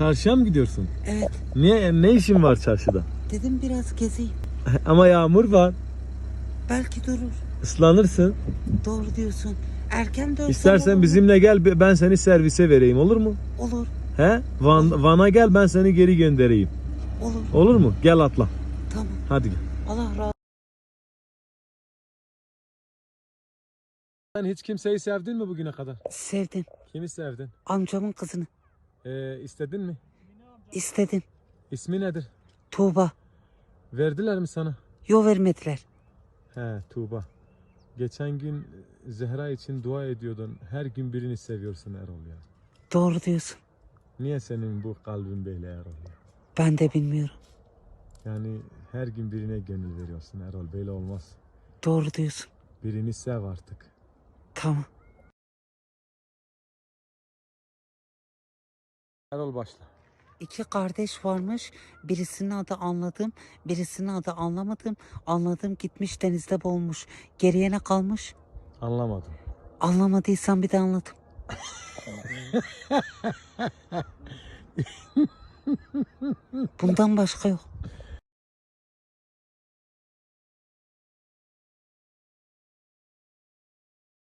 Çarşıya mı gidiyorsun? Evet. Niye ne işin var çarşıda? Dedim biraz gezeyim. Ama yağmur var. Belki durur. Islanırsın. Doğru diyorsun. Erken dönsem olur İstersen mu? bizimle gel ben seni servise vereyim olur mu? Olur. He? Van, Van'a gel ben seni geri göndereyim. Olur. Olur mu? Gel atla. Tamam. Hadi gel. Allah razı Sen hiç kimseyi sevdin mi bugüne kadar? Sevdim. Kimi sevdin? Amcamın kızını. Ee, istedin mi? İstedim. İsmi nedir? Tuğba. Verdiler mi sana? Yo vermediler. He Tuğba. Geçen gün Zehra için dua ediyordun. Her gün birini seviyorsun Erol ya. Doğru diyorsun. Niye senin bu kalbin böyle Erol ya? Ben de bilmiyorum. Yani her gün birine gönül veriyorsun Erol. Böyle olmaz. Doğru diyorsun. Birini sev artık. Tamam. Erol başla. İki kardeş varmış. Birisinin adı anladım. Birisinin adı anlamadım. Anladım gitmiş denizde boğulmuş. Geriye ne kalmış? Anlamadım. Anlamadıysan bir de anladım. Bundan başka yok.